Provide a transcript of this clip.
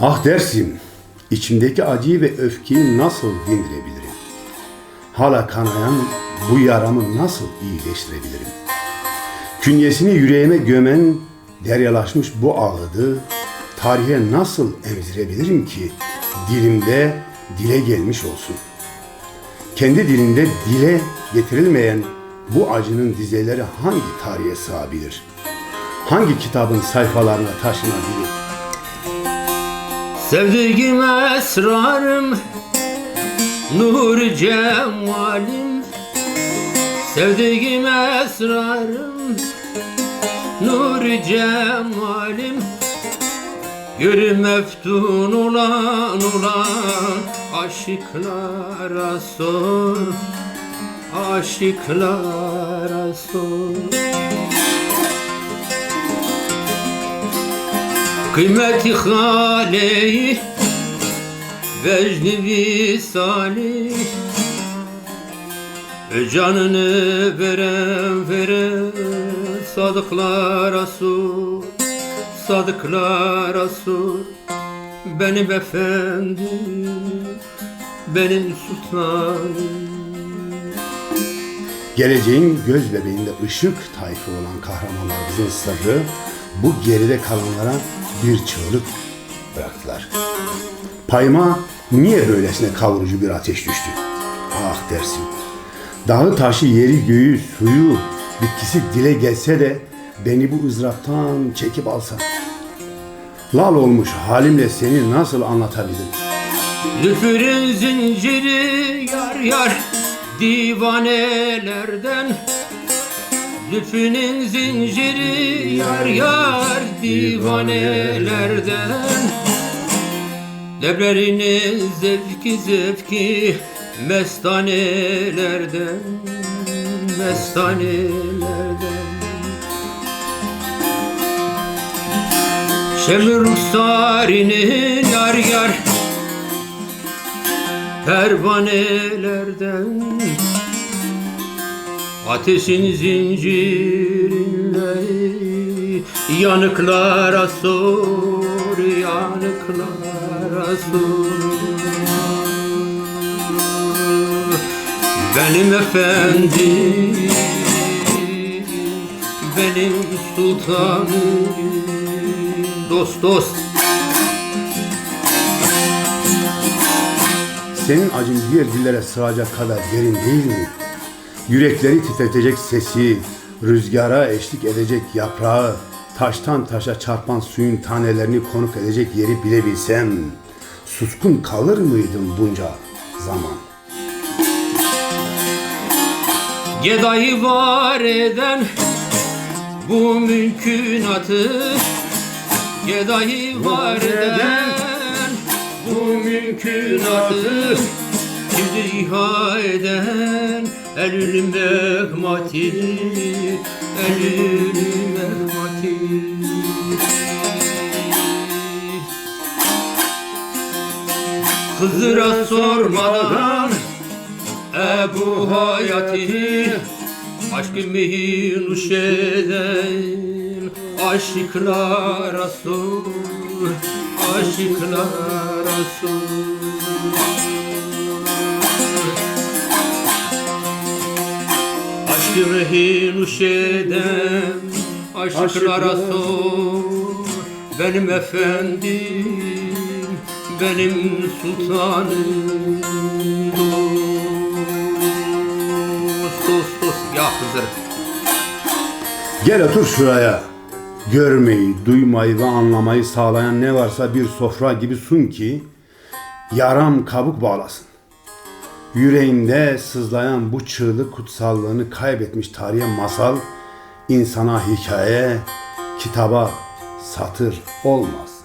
Ah dersim, içimdeki acıyı ve öfkeyi nasıl dindirebilirim? Hala kanayan bu yaramı nasıl iyileştirebilirim? Künyesini yüreğime gömen, deryalaşmış bu ağıdı tarihe nasıl emzirebilirim ki dilimde dile gelmiş olsun? Kendi dilinde dile getirilmeyen bu acının dizeleri hangi tarihe sığabilir? Hangi kitabın sayfalarına taşınabilir? Sevdiğim esrarım Nur cemalim. Sevdiğim esrarım Nur cemalim. Gör meftun olan olan Aşıklara sor Aşıklara sor Kıymeti hali Vecdi visali Canını veren veren Sadıklara sur Sadıklara sur Benim efendim Benim sultanım. Geleceğin göz bebeğinde ışık tayfı olan kahramanlarımızın sırrı bu geride kalanlara bir çığlık bıraktılar. Payıma niye böylesine kavurucu bir ateş düştü? Ah dersim. Dağı taşı yeri göğü suyu bitkisi dile gelse de beni bu ızdıraptan çekip alsa. Lal olmuş halimle seni nasıl anlatabilirim? Lüfürün zinciri yar yar divanelerden Lüfünün zinciri yar yar divanelerden. Devlerinin zevki zevki mestanelerden Mestanelerden. Şemir ruhsarinin yar yar pervanelerden Ateşin zincirinde yanıklara sor, yanıklara sor Benim efendim, benim sultanım Dost dost Senin acın diğer dillere sığacak kadar derin değil mi? Yürekleri titretecek sesi, rüzgara eşlik edecek yaprağı, taştan taşa çarpan suyun tanelerini konuk edecek yeri bilebilsem, suskun kalır mıydım bunca zaman? Gedayı var eden bu mümkünatı Gedayı var eden bu mümkünatı Şimdi iha eden Elül mehmati Elül mehmati Hızır'a sormadan Ebu hayatı Aşkı mihir nuş eden Aşıklara sor Aşıklara sor Aşkı mihir nuş eden Aşıklara sor. Benim efendim Benim sultanım. Dost dost dost. Ya Hızır Gel otur şuraya. Görmeyi, duymayı ve anlamayı sağlayan ne varsa bir sofra gibi sun ki yaram kabuk bağlasın. Yüreğimde sızlayan bu çığlık kutsallığını kaybetmiş tarihe masal, insana hikaye, kitaba satır olmaz.